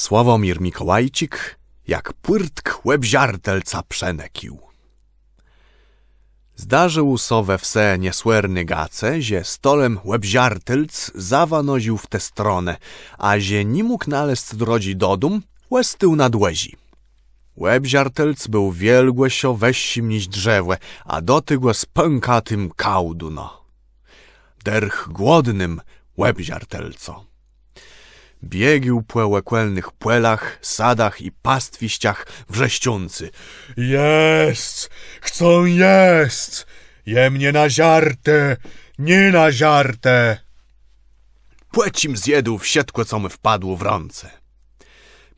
Sławomir Mikołajcik, jak płyrtk łebziartelca przenekił. Zdarzył so we wse niesłerny gace, że stolem łebziartelc zawanoził w tę stronę, a że nie mógł nalec drodzi do dum, łestył nad łezi. Łebziartelc był wielgłesio weźsim niż drzewe, a dotygłe z pękatym kałdu no. Derch głodnym łebziartelco. Biegił po łekłelnych płelach, sadach i pastwiściach wrześcióncy. Jest! Chcą jest! Je mnie na ziartę, nie na ziartę! Płecim zjedł wsiedkłe, co mu wpadło w rące.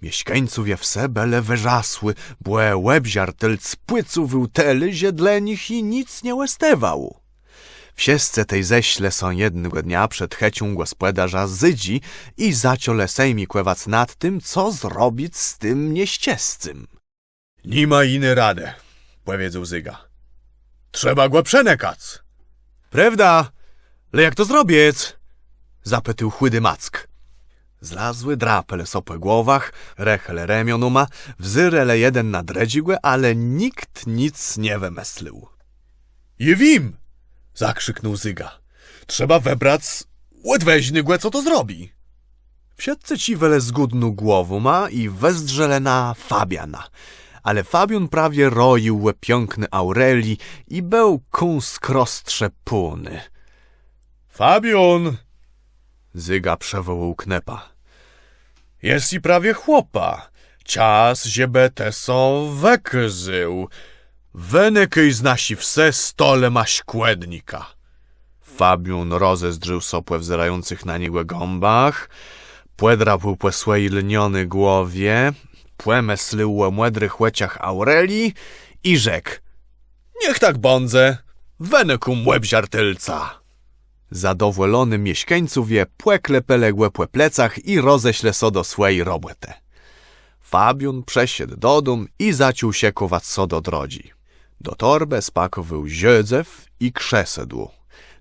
Mieszkańców je wse bele wyżasły, błe łebziartelc płycu wyłteli, że dla nich i nic nie łestewał. Wszyscy tej ześle są jednego dnia przed checią gospodarza zydzi i zaciole sejmi kłewac nad tym, co zrobić z tym nieściescym. Nie ma iny radę, powiedzą Zyga. Trzeba go przenekac. Prawda? Ale jak to zrobić? Zapytył chłydy mack. Zlazły drapele sopę głowach, rechele remionuma, wzyrele jeden nadredzigłe, ale nikt nic nie wymyślił. Je wim! Zakrzyknął Zyga. Trzeba webrać łedweźny głę, co to zrobi. Wsiadce ci wele zgudnu głową ma i wezdrzele na Fabiana. Ale Fabian prawie roił łe piękny Aureli i był kąs krostrze puny. Fabion! Zyga przewołał knepa. Jest i prawie chłopa. Cias, ziebe te są wekyzył. Wenekyj znasi wse stole ma śkłednika. Fabian rozezdrzył sopłę wzerających na niego gąbach, płedrapł po swojej lniony głowie, płemę slył o młodrych łeciach Aureli i rzekł Niech tak bądze. Wenekum łebziartylca. Zadowolony mieszkańców je płekle peległe po plecach i roześle so do swojej robotę. Fabian przesiedł do dum i zaciął się kować so do drodzi. Do torbę spakował ziedzew i krzesedło.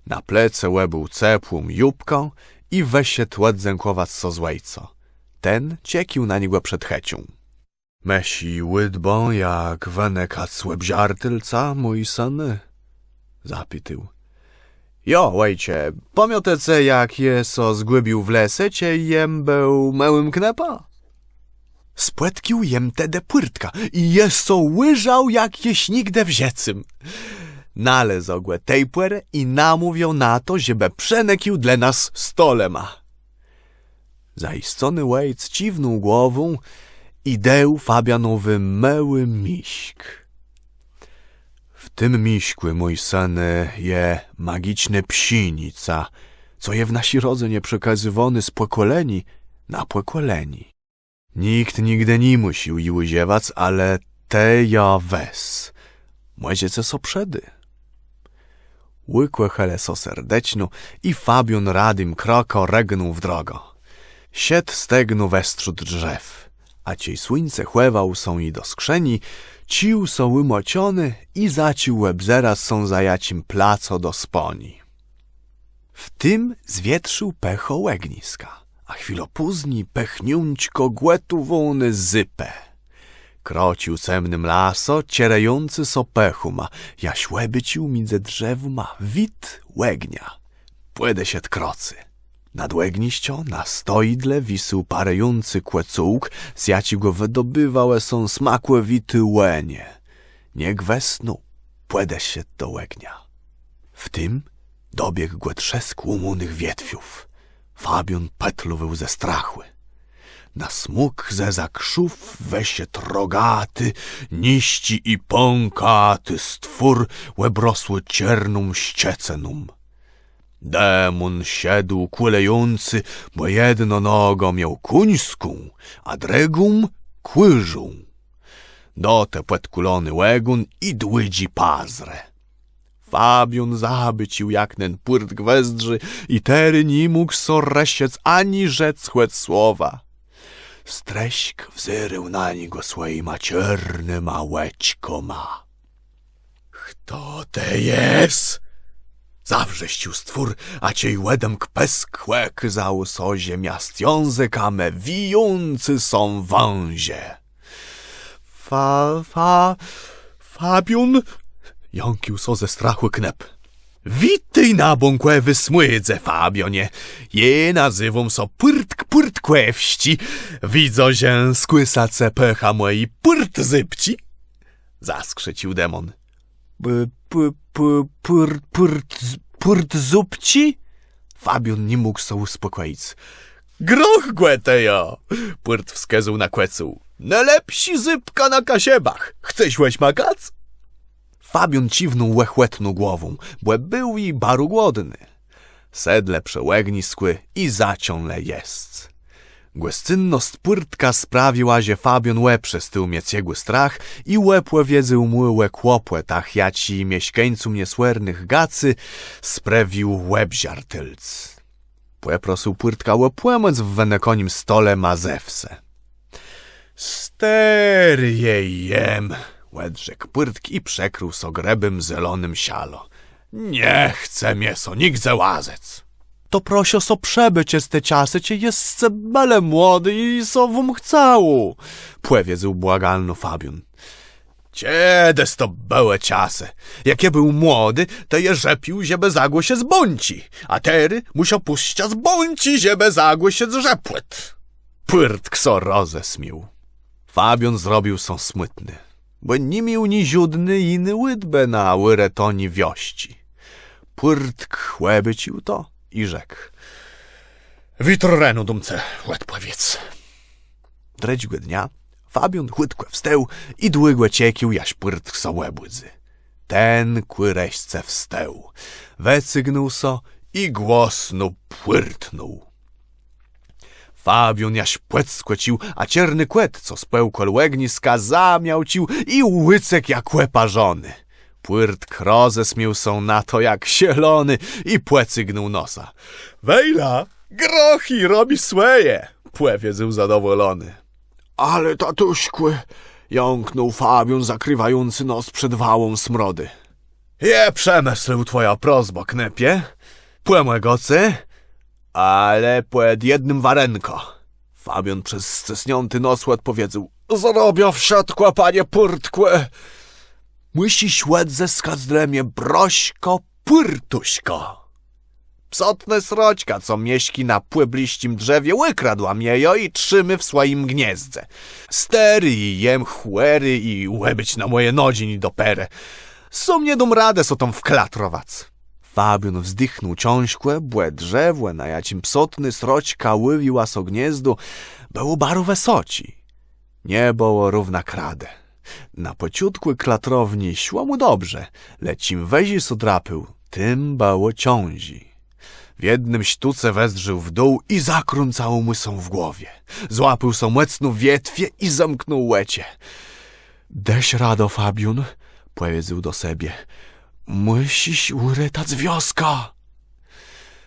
Na plece łebył cepłą jubką i wesiedł łedzękować so złejco. Ten ciekił na niego przed checią. Mesi łydbą jak wenekac łebziartylca, mój syn? Zapytył. Jo, łejcie, pamiotece jak je so zgłybił w lesy, cie jem był małym knepa? Spłetkił jem tede płyrtka i je so łyżał jak jeś nigde wziecym. Nale ogłe tej płerę i namówią na to, żeby przenekił dla nas stole ma. Zaistony łejc ciwnął głową i deł Fabianowy mały miśk. W tym miśkły, mój syn, je magiczne psinica, co je w nasi rodze nie przekazywony z pokoleni na pokoleni. Nikt nigdy nie musił i uziewać, ale te ja wes. Młodziece so przedy. Łykłe hele so serdecznu i Fabian radym kroko regnął w drogo. Sied stegnu westrzód drzew, a ciej słońce chłewał są i do skrzeni, cił są łymociony i zacił łeb są zajacim placo do sponi. W tym zwietrzył pecho łegniska, a chwilo później pechniąćko głetu wołny zypę. Krocił cemnym laso, cierający so pechu ma, jaś łebycił między drzewu ma wit łegnia. Płedę się krocy. Nad łegniścią na stoidle wisył parejący kłecółk, zjaci go wydobywały są smakłe wity łenie. Niech wesnu, płedę się do łegnia. W tym dobiegł go trzesk łomunych wietwiów. Fabian petluwał ze strachły. Na smuk ze zakrzów wesie trogaty, niści i pąkaty stwór łebrosły cierną ściecenum. Demon siedł kulejący, bo jedno nogo miał kuńską, a drugą kłyżą. Do te płetkulony łegun i dłydzi pazre. Fabian zabycił jak nen płyrt gwezdrzy i tery nie mógł sorresiec ani rzec chłec słowa. Streśk wzyrył na niego swojej macierne małeczko ma. Kto te jest? Zawrześcił stwór, a ciej łedem kpesk łek zał so ziemiast jązyk, a me wijący są wązie. Fa, fa, Fabiun, jąkił so ze strachu knep. Witaj na bąkłe wysmydze, Fabionie. Je nazywam so pyrtk pyrtkłewści. Widzo się skłysace pecha mojej pyrt zypci. Zaskrzecił demon. P, p, p, pyr, pyrt, pyrt zupci? Fabion nie mógł się uspokoić. Groch głetejo! Pyrt wskazał na kwecu. Najlepsi zypka na kasiebach. Chcesz łeś makac? Fabion ciwnął łechłetną głową, bo był i baru głodny. Sedle przełegniskły i zaciąle jest. Głescynność pyrtka sprawiła, że Fabion łeb przez tył miec jego strach i łepłe wiedzy umłyłe kłopłe, tak jaci mieśkeńcom niesłernych gacy sprawił łeb ziartylc. Płeprosił pyrtka łepłemec w wenekonim stole mazewse. Ster jej jem, łedrzek pyrtk i przekrył so grebym zelonym sialo. Nie chce mięso, nikt łazec. To prosio so przebycie z te ciasy, cie jest bele młody i so wum chcał. Płewiedzył błagalno Fabiun. Ciedes to były ciasy. Jak je był młody, to je rzepił, żeby zagło się zbąci, a tery musiał puścia zbąci, żeby zagło się zrzepłyt. Pyrtk so rozesmił. Fabion zrobił są smutny, bo nie miał ni ziudny iny łydbę na łyretoni wiości. Pyrtk chłebycił to i rzekł. Witrorenu dumce, łedpławiec. Trećgłe dnia Fabion chłytkłe wsteł i dłygłe ciekił, jaś pyrtk so łebłydzy. Ten kłyreśce wsteł, wecygnął so i głosno płyrtnął. Fabion jaś płet skłecił, a cierny kłet, co spełkol łegniska, zamiałcił i łycek jak łeparzony. Płyrtk rozesmił są na to jak sielony i płecygnął nosa. Wejla, grochi robi sweje, płewiedzył zadowolony. Ale tatuśkły, jąknął Fabion, zakrywający nos przed wałą smrody. Je przemysł twoja prozba, knepie. Płemłegocy, ale płed jednym warenko. Fabion przez scesniąty nos odpowiedział. Zrobią w siatku, panie purtkłe. Musisz łed ze skazdremie brośko pyrtuśko. Psotne sroćka, co mieści na płybliścim drzewie, łykradła miejo i trzymy w swoim gniezdze. Stery i jem chłery i łebyć na moje nodzin do perę. Są nie dom radę so tą wklatrowac. Fabian wzdychnął ciążkłe, błe drzewłe, na jacim psotny sroćka ływiła so gniezdu, było baru wesoci. Nie było równa kradę. Na pociutkły klatrowni szło mu dobrze, lecz im wezi so drapył, tym bało ciązi. W jednym sztuce wezдрzył w dół i zakręcało mu są w głowie. Złapał są mocno wietwie i zamknął łecie. Deś rado, Fabiun, powiedział do siebie. Musisz uretać wioska.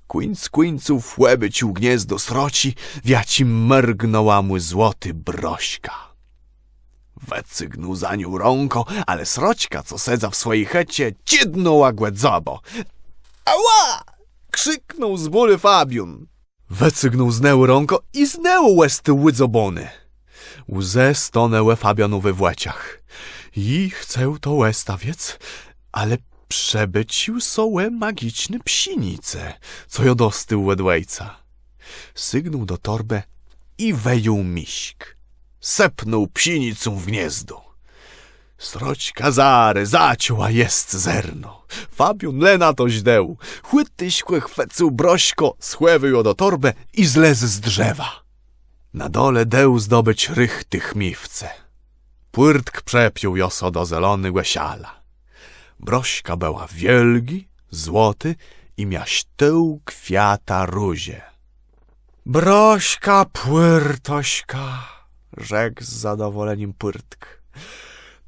Quinc quínców łebycił gniezdo sroci, wiaci mrgnęła mu złoty brośka. Wecygnął za nią rąko, ale sroćka, co sedza w swojej checie, cidnęła głędzobo. Ała! krzyknął z bólu Fabiun. Wecygnął znęł rąko i znęł łesty łydzobony. Łze stonęły Fabianu we właciach. I chcę to łestawiec, ale przebycił sołe magiczne psinice, co jodostył łedłejca. Sygnął do torbę i wejął miśk. Sepnął psinicą w gniezdo. Sroć kazary, zaciła jest zerno. Fabiun lena to źdeł. Chłytyśkłe chwecył brośko, schłewył do torbę i zlez z drzewa. Na dole deł zdobyć rych tych miwce. Płyrtk przepił joso do zelony łesiala. Brośka była wielgi, złoty i miaś tył kwiata rózie. Brośka, płyrtośka, rzekł z zadowoleniem pyrtk.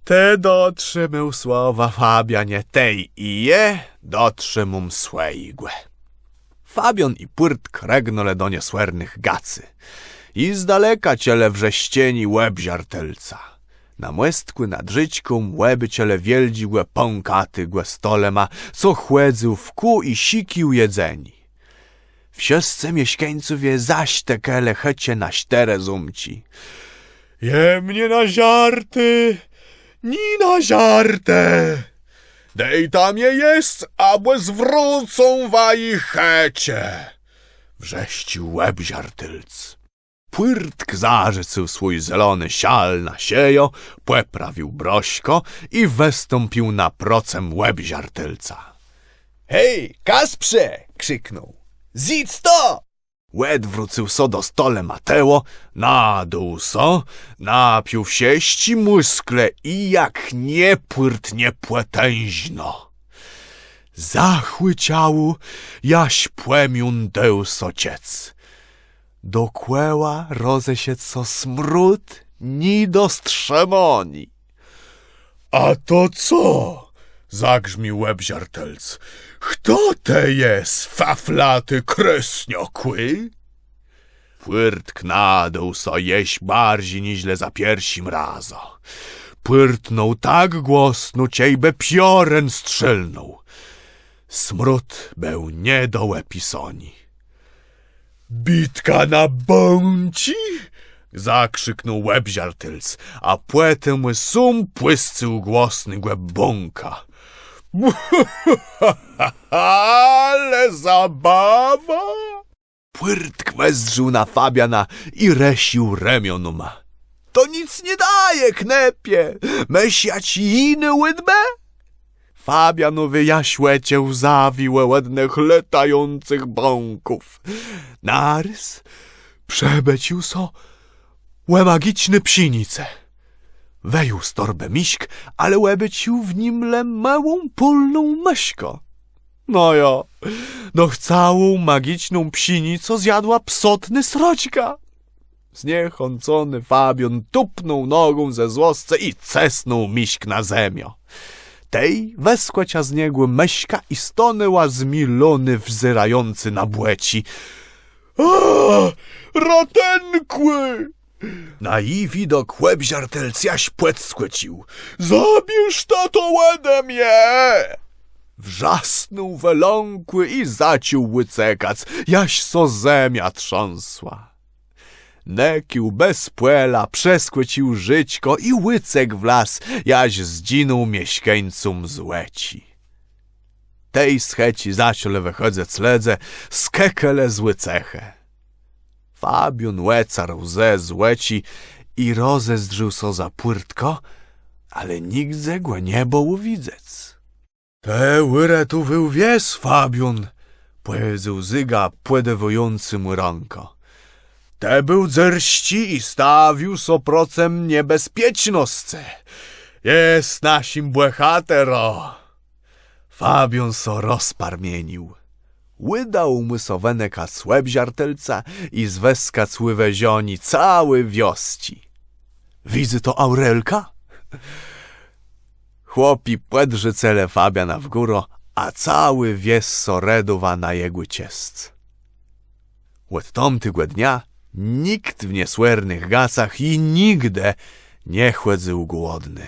Te dotrzymał słowa Fabianie tej i je dotrzymum swejgłe. Fabian i pyrtk regnole do niesłernych gacy i z daleka ciele wrześcieni łeb ziartelca. Na młestku nad żyćką łeby ciele wieldzi łe pąkaty głe stolema, co chłedzył w kół i sikił jedzeni. Wsiosce mieszkańców je zaś te kele checie na ściere zumci. Je mnie na żarty, ni na żartę. Dej tam je jest, abo zwrócą waj checie. Wrześcił łeb ziartylc. Płyrtk zarzycył swój zelony sial na siejo, płeprawił brośko i westąpił na procem łeb ziartylca. Hej, Kasprze! krzyknął. Zidz to! Łed wrócił so do stole Mateo, nadół so, napił w sieści muskle i jak nie płyrt nie płetęźno. Zachły ciału, jaś płemiun deus ociec. Do kłęła rozesiec so smród, ni do strzemoni. A to co? Zagrzmił łeb ziartelc. Kto te jest, faflaty kresniokły? Płyrtk nadół so jeść bardziej niźle za piersim razo. Płyrtnął tak głośno, ciejbe pioren strzelnął. Smród był nie do łepisoni. Bitka na bąci? Zakrzyknął łeb ziartylc, a płetę sum płyscył głosny głęb bąka. Ale zabawa! Płyrtk wezrzył na Fabiana i resił remionum. To nic nie daje, knepie! Mesia ci łydbę? Fabian wyjaśłecie łzawi ładnych latających bąków. Narys przebecił so łe magiczne psinice. Wejął z torbę miśk, ale łebecił w nim le małą polną myszko. No jo, no całą magiczną psini, co zjadła psotny sroćka. Zniechącony Fabian tupnął nogą ze złosce i cesnął miśk na zemio. Tej weskłecia z niego meśka i stonęła zmilony wzyrający na błeci. A, ratenkły! Na jej widok łeb ziartelcjaś płet skłecił. Zabierz tato łedę mnie! Wrzasnął weląkły i zaciął łycekac, jaś so zemia trząsła. Nekił bez płela przeskłecił żyćko i łycek w las, jaś zdzinął mieszkańcom złeci. Tej scheci zaciole wychodzę cledze, skekele zły cechę. Fabiun łecar łze złeci i rozezdrzył so za płyrtko, ale nikt zegłe niebo uwidzec. Te łyre tu był wies, Fabiun, pojezył zyga płedewujący mu rąko. Te był dzerści i stawił so procem niebezpiecznosce. Jest nasim błechatero. Fabiun so rozparmienił. Łydał mu so weneka słeb ziartelca i z weska cływe zioni cały wiosci. Wizy to Aurelka? Chłopi płedrzy cele Fabiana w góro, a cały wies soredowa na jego ciest. Łed tomtygłe dnia nikt w niesłernych gasach i nigde nie chłedzył głodny.